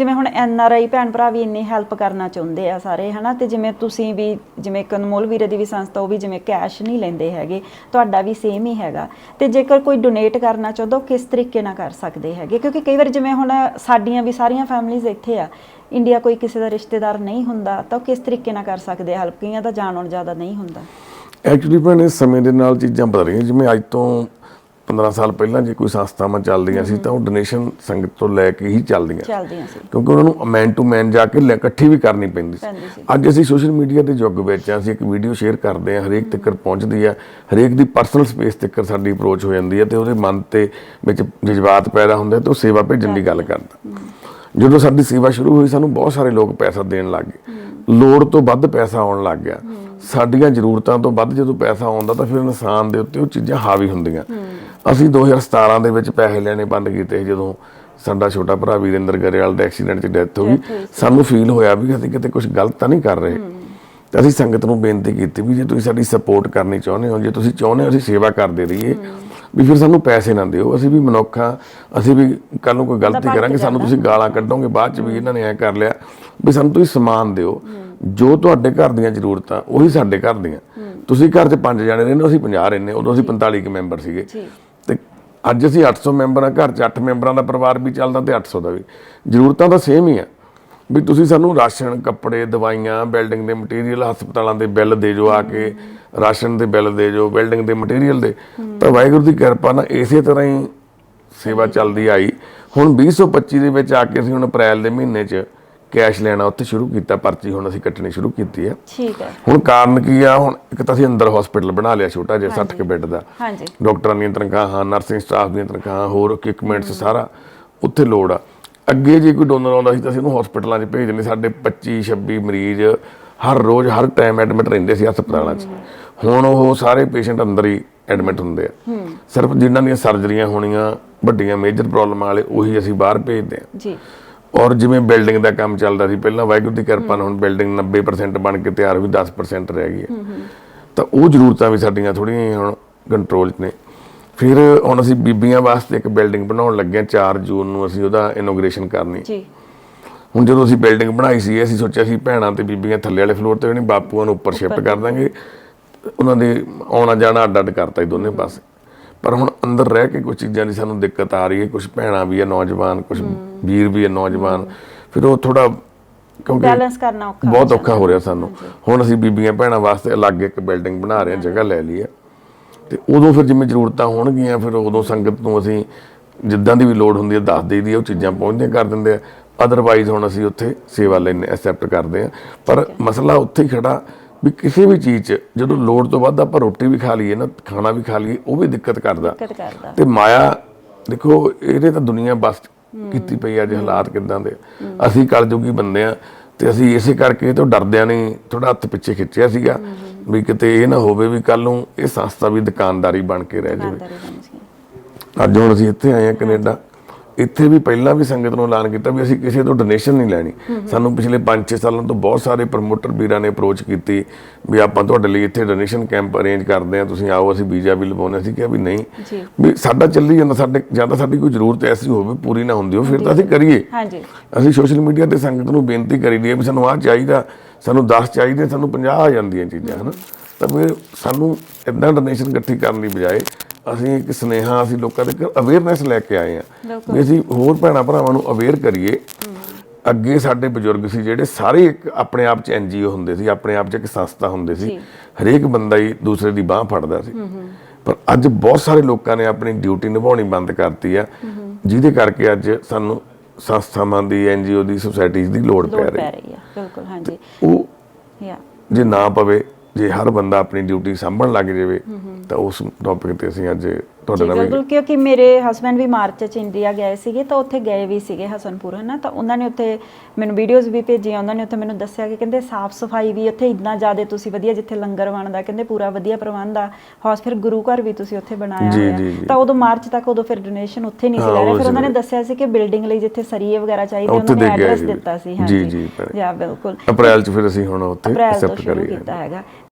ਜਿਵੇਂ ਹੁਣ N R I ਭੈਣ ਭਰਾ ਵੀ ਇੰਨੀ ਹੈਲਪ ਕਰਨਾ ਚਾਹੁੰਦੇ ਆ ਸਾਰੇ, ਹਨਾ? ਤੇ ਜਿਵੇਂ ਤੁਸੀਂ ਵੀ, ਜਿਵੇਂ ਇੱਕ ਵੀਰੇ ਦੀ ਵੀ ਸੰਸਥਾ, ਉਹ ਵੀ ਜਿਵੇਂ ਕੈਸ਼ ਨਹੀਂ ਲੈਂਦੇ ਹੈਗੇ, ਤੁਹਾਡਾ ਵੀ ਸੇਮ ਹੀ ਹੈਗਾ। ਤੇ ਜੇਕਰ ਕੋਈ ਡੋਨੇਟ ਕਰਨਾ ਚਾਹੁੰਦਾ, ਉਹ ਕਿਸ ਤਰੀਕੇ ਨਾਲ ਕਰ ਸਕਦੇ ਹੈਗੇ? ਕਿਉਂਕਿ ਕਈ ਵਾਰ ਜਿਵੇਂ ਹੁਣ ਸਾਡੀਆਂ ਵੀ ਸਾਰੀਆਂ ਫੈਮਲੀਆਂ ਇੱਥੇ ਆ ਇੰਡੀਆ ਕੋਈ ਕਿਸੇ ਦਾ ਰਿਸ਼ਤੇਦਾਰ ਨਹੀਂ ਹੁੰਦਾ, ਤਾਂ ਉਹ ਕਿਸ ਤਰੀਕੇ ਨਾਲ ਕਰ ਸਕਦੇ ਹੈਲਪ ਕਈਆਂ ਦਾ ਜਾਣ ਆਉਣ ਜ਼ਿਆਦਾ ਨਹੀਂ ਹੁੰਦਾ। ਐਕਚੁਅਲੀ ਭੈਣੇ, ਸਮੇਂ ਦੇ ਨਾਲ ਚੀਜ਼ਾਂ ਬਦਲ ਰਹੀਆਂ, ਜਿਵੇਂ ਅੱਜ ਤੋਂ 15 ਸਾਲ ਪਹਿਲਾਂ ਜੇ ਕੋਈ ਸੰਸਥਾਵਾਂ ਚੱਲਦੀਆਂ ਸੀ ਤਾਂ ਉਹ ਡੋਨੇਸ਼ਨ ਸੰਗਤ ਤੋਂ ਲੈ ਕੇ ਹੀ ਚੱਲਦੀਆਂ ਸੀ। ਚੱਲਦੀਆਂ ਸੀ। ਕਿਉਂਕਿ ਉਹਨਾਂ ਨੂੰ ਮੈਨ ਟੂ ਮੈਨ ਜਾ ਕੇ ਇਕੱਠੀ ਵੀ ਕਰਨੀ ਪੈਂਦੀ ਸੀ। ਅੱਜ ਅਸੀਂ ਸੋਸ਼ਲ ਮੀਡੀਆ ਦੇ ਯੁੱਗ ਵਿੱਚ ਆ ਅਸੀਂ ਇੱਕ ਵੀਡੀਓ ਸ਼ੇਅਰ ਕਰਦੇ ਆ ਹਰੇਕ ਤੱਕ ਪਹੁੰਚਦੀ ਆ ਹਰੇਕ ਦੀ ਪਰਸਨਲ ਸਪੇਸ ਤੱਕ ਸਾਡੀ ਅਪਰੋਚ ਹੋ ਜਾਂਦੀ ਹੈ ਤੇ ਉਹਦੇ ਮਨ ਤੇ ਵਿੱਚ ਜਜ਼ਬਾਤ ਪੈਦਾ ਹੁੰਦੇ ਤੇ ਉਹ ਸੇਵਾ ਭੇਜਣ ਦੀ ਗੱਲ ਕਰਦਾ। ਜਦੋਂ ਸਾਡੀ ਸੇਵਾ ਸ਼ੁਰੂ ਹੋਈ ਸਾਨੂੰ ਬਹੁਤ ਸਾਰੇ ਲੋਕ ਪੈਸਾ ਦੇਣ ਲੱਗ ਗਏ। ਲੋੜ ਤੋਂ ਵੱਧ ਪੈਸਾ ਆਉਣ ਲੱਗ ਗਿਆ। ਸਾਡੀਆਂ ਜ਼ਰੂਰਤਾਂ ਤੋਂ ਵੱਧ ਜਦੋਂ ਪੈਸਾ ਆਉਂਦਾ ਤਾਂ ਫਿਰ ਇਨਸਾਨ ਦੇ ਉੱਤੇ ਉਹ ਚੀਜ਼ਾਂ ਹਾਵੀ ਹੁੰਦੀਆਂ। ਅਸੀਂ 2017 ਦੇ ਵਿੱਚ ਪੈਸੇ ਲੈਣੇ ਬੰਦ ਕੀਤੇ ਜਦੋਂ ਸਾਡਾ ਛੋਟਾ ਭਰਾ ਵੀਰਿੰਦਰ ਗਰੇਵਾਲ ਦਾ ਐਕਸੀਡੈਂਟ 'ਚ ਡੈਥ ਹੋ ਗਈ। ਸਾਨੂੰ ਫੀਲ ਹੋਇਆ ਵੀ ਅਸੀਂ ਕਿਤੇ ਕੁਝ ਗਲਤ ਤਾਂ ਨਹੀਂ ਕਰ ਰਹੇ। ਤੇ ਅਸੀਂ ਸੰਗਤ ਨੂੰ ਬੇਨਤੀ ਕੀਤੀ ਵੀ ਜੇ ਤੁਸੀਂ ਸਾਡੀ ਸਪੋਰਟ ਕਰਨੀ ਚਾਹੁੰਦੇ ਹੋ ਜੇ ਤੁਸੀਂ ਚਾਹੁੰਦੇ ਹੋ ਅਸੀਂ ਸੇਵਾ ਕਰਦੇ ਰਹੀਏ ਵੀ ਫਿਰ ਸਾਨੂੰ ਪੈਸੇ ਨਾ ਦਿਓ। ਅਸੀਂ ਵੀ ਮਨੁੱਖ ਅਸੀਂ ਵੀ ਕੱਲ ਨੂੰ ਕੋਈ ਗਲਤੀ ਕਰਾਂਗੇ ਸਾਨੂੰ ਤੁਸੀਂ ਗਾਲਾਂ ਕੱਢੋਗੇ ਬਾਅਦ ਚ ਵੀ ਇਹਨਾਂ ਨੇ ਐ ਕਰ ਲਿਆ ਵੀ ਸਾਨੂੰ ਤੁਸੀਂ ਸਮਾਨ ਦਿਓ। ਜੋ ਤੁਹਾਡੇ ਘਰ ਦੀਆਂ ਜ਼ਰੂਰਤਾਂ ਉਹੀ ਸਾਡੇ ਘਰ ਦੀਆਂ। ਤੁਸੀਂ ਘਰ 'ਚ ਪੰਜ ਜਾਣੇ ਰਹਿੰਦੇ ਹੋ, ਅਸੀਂ 50 ਰਹਿੰਦੇ ਉਦੋਂ ਅਸੀਂ 45 ਕੁ ਮੈਂਬਰ ਸੀਗੇ। ਅੱਜ ਅਸੀਂ 800 ਮੈਂਬਰ ਆ ਘਰ 'ਚ 8 ਮੈਂਬਰਾਂ ਦਾ ਪਰਿਵਾਰ ਵੀ ਚੱਲਦਾ ਤੇ 800 ਦਾ ਵੀ। ਜ਼ਰੂਰਤਾਂ ਤਾਂ ਸੇਮ ਹੀ ਆ। ਵੀ ਤੁਸੀਂ ਸਾਨੂੰ ਰਾਸ਼ਨ, ਕੱਪੜੇ, ਦਵਾਈਆਂ ਬਿਲਡਿੰਗ ਦੇ ਮਟੀਰੀਅਲ ਹਸਪਤਾਲਾਂ ਦੇ ਬਿੱਲ ਦੇ ਜੋ ਆ ਕੇ ਰਾਸ਼ਨ ਦੇ ਬਿੱਲ ਦੇ ਜੋ ਬਿਲਡਿੰਗ ਦੇ ਮਟੀਰੀਅਲ ਦੇ। ਤਾਂ ਵਾਹਿਗੁਰੂ ਦੀ ਕਿਰਪਾ ਨਾਲ ਇਸੇ ਤਰ੍ਹਾਂ ਹੀ ਸੇਵਾ ਚੱਲਦੀ ਆਈ। ਹੁਣ 2025 ਦੇ ਵਿੱਚ ਆ ਕੇ ਅਸੀਂ ਹੁਣ ਅਪ੍ਰੈਲ ਦੇ ਮਹੀਨੇ 'ਚ ਕੈਸ਼ ਲੈਣਾ ਉੱਥੇ ਸ਼ੁਰੂ ਕੀਤਾ ਪਰਚੀ ਹੁਣ ਅਸੀਂ ਕੱਟਣੀ ਸ਼ੁਰੂ ਕੀਤੀ ਹੈ। ਠੀਕ ਹੈ। ਹੁਣ ਕਾਰਨ ਕੀ ਆ? ਹੁਣ ਇੱਕ ਤਾਂ ਅਸੀਂ ਅੰਦਰ ਹਸਪੀਟਲ ਬਣਾ ਲਿਆ ਛੋਟਾ ਜਿਹਾ 60 ਕੇ ਬੈੱਡ ਦਾ। ਹਾਂਜੀ। ਡਾਕਟਰਾਂ ਦੀਆਂ ਤਨਖਾਹਾਂ ਨਰਸਿੰਗ ਸਟਾਫ ਦੀਆਂ ਤਨਖਾਹਾਂ ਹੋਰ ਇਕਵਿਪਮੈਂਟਸ ਸਾਰਾ ਉੱਥੇ ਲੋੜ ਆ। ਅੱਗੇ ਜੇ ਕੋਈ ਡੋਨਰ ਆਉਂਦਾ ਸੀ ਤਾਂ ਅਸੀਂ ਉਹਨੂੰ ਹਸਪੀਟਲਾਂ 'ਚ ਭੇਜ ਦਿੰਦੇ ਸਾਡੇ 25 26 ਮਰੀਜ਼ ਹਰ ਰੋਜ਼ ਹਰ ਟਾਈਮ ਐਡਮਿਟ ਰਹਿੰਦੇ ਸੀ ਹਸਪਤਾਲਾਂ 'ਚ। ਹੁਣ ਉਹ ਸਾਰੇ ਪੇਸ਼ੈਂਟ ਅੰਦਰ ਹੀ ਐਡਮਿਟ ਹੁੰਦੇ ਆ। ਸਿਰਫ ਜਿਨ੍ਹਾਂ ਦੀਆਂ ਸਰਜਰੀਆਂ ਹੋਣੀਆਂ ਵੱਡੀਆਂ ਮੇਜਰ ਪ੍ਰੋਬਲਮਾਂ ਵਾਲੇ ਉਹੀ ਅਸੀਂ ਬਾਹਰ ਭੇਜਦੇ ਆ। ਜੀ। ਔਰ ਜਿਵੇਂ ਬਿਲਡਿੰਗ ਦਾ ਕੰਮ ਚੱਲਦਾ ਸੀ ਪਹਿਲਾਂ ਵਾਹਿਗੁਰੂ ਦੀ ਕਿਰਪਾ ਨਾਲ ਹੁਣ ਬਿਲਡਿੰਗ 90% ਬਣ ਕੇ ਤਿਆਰ ਹੋਈ 10% ਰਹਿ ਗਈ ਹੈ। ਤਾਂ ਉਹ ਜ਼ਰੂਰਤਾਂ ਵੀ ਸਾਡੀਆਂ ਥੋੜੀਆਂ ਹੁਣ ਕੰਟਰੋਲ 'ਚ ਨੇ। ਫਿਰ ਹੁਣ ਅਸੀਂ ਬੀਬੀਆਂ ਵਾਸਤੇ ਇੱਕ ਬਿਲਡਿੰਗ ਬਣਾਉਣ ਲੱਗੇ ਹਾਂ 4 ਜੂਨ ਨੂੰ ਅਸੀਂ ਉਹਦਾ ਇਨੋਗ੍ਰੇਸ਼ਨ ਕਰਨੀ ਜੀ। ਹੁਣ ਜਦੋਂ ਅਸੀਂ ਬਿਲਡਿੰਗ ਬਣਾਈ ਸੀ ਅਸੀਂ ਸੋਚਿਆ ਸੀ ਭੈਣਾਂ ਤੇ ਬੀਬੀਆਂ ਥੱਲੇ ਵਾਲੇ ਫਲੋਰ ਤੇ ਹੋਣੀ ਬਾਪੂਆਂ ਨੂੰ ਉੱਪਰ ਸ਼ਿਫਟ ਕਰ ਦਾਂਗੇ। ਉਹਨਾਂ ਦੇ ਆਉਣਾ ਜਾਣਾ ਅੱਡ ਅੱਡ ਕਰਤਾ ਹੀ। ਦੋਨੇ ਪਾਸੇ। ਪਰ ਹੁਣ ਅੰਦਰ ਰਹਿ ਕੇ ਕੁਝ ਚੀਜ਼ਾਂ ਦੀ ਸਾਨੂੰ ਦਿੱਕਤ ਆ ਰਹੀ ਹੈ। ਕੁਝ ਭੈਣਾਂ ਵੀ ਹੈ ਨੌਜਵਾਨ ਕੁਝ ਵੀਰ ਵੀ ਹੈ ਨੌਜਵਾਨ। ਫਿਰ ਉਹ ਥੋੜਾ ਕਿਉਂਕਿ ਬੈਲੈਂਸ ਕਰਨਾ ਔਖਾ ਬਹੁਤ ਔਖਾ ਹੋ ਰਿਹਾ ਸਾਨੂੰ। ਹੁਣ ਅਸੀਂ ਬੀਬੀਆਂ ਭੈਣਾਂ ਵਾਸਤੇ ਅਲੱਗ ਇੱਕ ਬਿਲਡਿੰਗ ਬਣਾ ਰਹੇ ਹਾਂ ਜਗ੍ਹਾ ਲੈ ਲਈ ਹੈ। ਤੇ ਉਦੋਂ ਫਿਰ ਜਿਵੇਂ ਜ਼ਰੂਰਤਾਂ ਹੋਣਗੀਆਂ ਫਿਰ ਉਦੋਂ ਸੰਗਤ ਨੂੰ ਅਸੀਂ ਜਿੱਦਾਂ ਦੀ ਵੀ ਲੋੜ ਹੁੰਦੀ ਹੈ ਦੱਸ ਦੇਈਦੀ ਹੈ ਉਹ ਚੀਜ਼ਾਂ ਪਹੁੰਚਦੀਆਂ ਕਰ ਦਿੰਦੇ ਆ। ਅਦਰਵਾਈਜ਼ ਹੁਣ ਅਸੀਂ ਉੱਥੇ ਸੇਵਾ ਲੈਣੇ ਐਕਸੈਪਟ ਕਰਦੇ ਆ ਪਰ ਮਸਲਾ ਉੱਥੇ ਹੀ ਖੜਾ। ਵੀ ਕਿਸੇ ਵੀ ਚੀਜ਼ 'ਚ ਜਦੋਂ ਲੋੜ ਤੋਂ ਵੱਧ ਆਪਾਂ ਰੋਟੀ ਵੀ ਖਾ ਲਈਏ ਨਾ ਖਾਣਾ ਵੀ ਖਾ ਲਈਏ ਉਹ ਵੀ ਦਿੱਕਤ ਕਰਦਾ। ਦਿੱਕਤ ਕਰਦਾ। ਤੇ ਮਾਇਆ ਦੇਖੋ ਇਹਦੇ ਤਾਂ ਦੁਨੀਆ ਬਸ ਕੀਤੀ ਪਈ ਆ, ਅੱਜ ਹਾਲਾਤ ਕਿਦਾਂ ਦੇ। ਅਸੀਂ ਕਲਯੁਗੀ ਬੰਦੇ ਆ ਤੇ ਅਸੀਂ ਇਸੇ ਕਰਕੇ ਤੋਂ ਡਰਦਿਆਂ ਨੇ ਥੋੜਾ ਹੱਥ ਪਿੱਛੇ ਖਿੱਚਿਆ ਸੀਗਾ ਵੀ ਕਿਤੇ ਇਹ ਨਾ ਹੋਵੇ ਵੀ ਕੱਲ ਨੂੰ ਇਹ ਸੰਸਥਾ ਵੀ ਦੁਕਾਨਦਾਰੀ ਬਣ ਕੇ ਰਹਿ ਜਾਵੇ। ਦੁਕਾਨਦਾਰੀ ਬਣ ਗਈ ਅੱਜ ਹੁਣ ਅਸੀਂ ਇੱਥੇ ਆਏ ਆ ਕੈਨੇਡਾ। ਇੱਥੇ ਵੀ ਪਹਿਲਾਂ ਵੀ ਸੰਗਤ ਨੂੰ ਐਲਾਨ ਕੀਤਾ ਵੀ ਅਸੀਂ ਕਿਸੇ ਤੋਂ ਡੋਨੇਸ਼ਨ ਨਹੀਂ ਲੈਣੀ। ਸਾਨੂੰ ਪਿਛਲੇ 5-6 ਸਾਲਾਂ ਤੋਂ ਬਹੁਤ ਸਾਰੇ ਪ੍ਰਮੋਟਰ ਵੀਰਾਂ ਨੇ ਅਪਰੋਚ ਕੀਤੀ ਵੀ ਆਪਾਂ ਤੁਹਾਡੇ ਲਈ ਇੱਥੇ ਡੋਨੇਸ਼ਨ ਕੈਂਪ ਅਰੇਂਜ ਕਰਦੇ ਆ ਤੁਸੀਂ ਆਓ ਅਸੀਂ ਵੀਜ਼ਾ ਵੀ ਲਵਾਉਣੇ ਅਸੀਂ ਕਿਹਾ ਵੀ ਨਹੀਂ। ਵੀ ਸਾਡਾ ਚੱਲੀ ਜਾਂਦਾ ਸਾਡੇ ਜਾਂ ਤਾਂ ਸਾਡੀ ਕੋਈ ਜ਼ਰੂਰਤ ਐਸੀ ਹੋਵੇ ਪੂਰੀ ਨਾ ਹੁੰਦੀ ਹੋ ਫਿਰ ਤਾਂ ਅਸੀਂ ਕਰੀਏ। ਹਾਂਜੀ। ਅਸੀਂ ਸੋਸ਼ਲ ਮੀਡੀਆ ਤੇ ਸੰਗਤ ਨੂੰ ਬੇਨਤੀ ਕਰੀ ਦੀ ਵੀ ਸਾਨੂੰ ਆਹ ਚਾਹੀਦਾ ਸਾਨੂੰ 10 ਚਾਹੀਦੇ ਸਾਨੂੰ 50 ਆ ਜਾਂਦੀਆਂ ਚੀਜ਼ਾਂ ਹਨਾ। ਤਾਂ ਫਿਰ ਸਾਨੂੰ ਇਦਾਂ ਡੋਨੇਸ਼ਨ ਇਕੱਠੀ ਕਰਨ ਦੀ ਬਜਾਏ ਅਸੀਂ ਇੱਕ ਸੁਨੇਹਾ ਅਸੀਂ ਲੋਕਾਂ ਦੇ ਅਵੇਅਰਨੈਸ ਲੈ ਕੇ ਆਏ ਆ ਵੀ ਅਸੀਂ ਹੋਰ ਭੈਣਾਂ ਭਰਾਵਾਂ ਨੂੰ ਅਵੇਅਰ ਕਰੀਏ। ਅੱਗੇ ਸਾਡੇ ਬਜ਼ੁਰਗ ਸੀ ਜਿਹੜੇ ਸਾਰੇ ਇੱਕ ਆਪਣੇ ਆਪ ਚ ਐਨਜੀਓ ਹੁੰਦੇ ਸੀ ਆਪਣੇ ਆਪ ਚ ਇੱਕ ਸੰਸਥਾ ਹੁੰਦੇ ਸੀ। ਹਰੇਕ ਬੰਦਾ ਹੀ ਦੂਸਰੇ ਦੀ ਬਾਹ ਫੜਦਾ ਸੀ। ਪਰ ਅੱਜ ਬਹੁਤ ਸਾਰੇ ਲੋਕਾਂ ਨੇ ਆਪਣੀ ਡਿਊਟੀ ਨਿਭਾਉਣੀ ਬੰਦ ਕਰਤੀ ਆ। ਜਿਹਦੇ ਕਰਕੇ ਅੱਜ ਸਾਨੂੰ ਸੰਸਥਾਵਾਂ ਦੀ ਐਨਜੀਓ ਦੀ ਸੁਸਾਇਟੀਜ਼ ਦੀ ਲੋੜ ਪੈ ਰਹੀ ਹੈ। ਬਿਲਕੁਲ ਹਾਂਜੀ। ਉਹ ਜੇ ਨਾ ਪਵੇ ਜੇ ਹਰ ਬੰਦਾ ਆਪਣੀ ਡਿਊਟੀ ਸੰਭਣ ਲੱਗ ਜਾਵੇ ਤਾਂ ਉਸ ਟੌਪਿਕ ਤੇ ਅਸੀਂ ਅੱਜ ਤੁਹਾਡੇ ਜੀ ਨਾਲ ਵੀ ਬਿਲਕੁਲ ਕਿਉਂਕਿ ਮੇਰੇ ਹਸਬੰਡ ਵੀ ਮਾਰਚ ਚ ਇੰਡੀਆ ਗਏ ਸੀਗੇ ਤਾਂ ਉੱਥੇ ਗਏ ਵੀ ਸੀਗੇ ਹਸਨਪੁਰ ਹਨਾ ਤਾਂ ਉਹਨਾਂ ਨੇ ਉੱਥੇ ਮੈਨੂੰ ਵੀਡੀਓਜ਼ ਵੀ ਭੇਜੀਆਂ ਉਹਨਾਂ ਨੇ ਉੱਥੇ ਮੈਨੂੰ ਦੱਸਿਆ ਕਿ ਕਹਿੰਦੇ ਸਾਫ਼ ਸਫ਼ਾਈ ਵੀ ਉੱਥੇ ਇੰਨਾ ਜ਼ਿਆਦਾ ਤੁਸੀਂ ਵਧੀਆ ਜਿੱਥੇ ਲੰਗਰ ਬਣਦਾ ਕਹਿੰਦੇ ਪੂਰਾ ਵਧੀਆ ਪ੍ਰਬੰਧ ਆ ਹੌਸ ਫਿਰ ਗੁਰੂ ਘਰ ਵੀ ਤੁਸੀਂ ਉੱਥੇ ਬਣਾਇਆ ਜੀ। ਤਾਂ ਉਦੋਂ ਮਾਰਚ ਤੱਕ ਉਦੋਂ ਫਿਰ ਡੋਨੇਸ਼ਨ ਉੱਥੇ ਨਹੀਂ ਸੀ ਹਾਂ, ਲੈ ਰਹੇ ਉਹ ਫਿਰ ਉਹਨਾਂ ਨੇ ਸੀ। ਦੱਸਿਆ ਸੀ ਕਿ ਬਿਲਡਿੰਗ ਲਈ ਜਿੱਥੇ ਸਰੀਏ ਵਗੈਰਾ ਚਾਹੀਦੇ ਉੱਥੇ ਉਹਨਾਂ ਨੇ ਦੇ ਐਡਰੈਸ। ਦਿੱਤਾ ਸੀ ਜੀ, ਹਾਂਜੀ ਜੀ। ਜਾਂ ਬਿਲਕੁਲ ਅਪ੍ਰੈਲ ਚ ਫਿਰ ਅਸੀਂ ਹੁਣ ਉੱਥੇ ਅਪ੍ਰੈਲ ਤੋਂ accept ਸ਼ੁਰੂ ਕਰੀਏ ਕੀਤਾ ਹੈਗਾ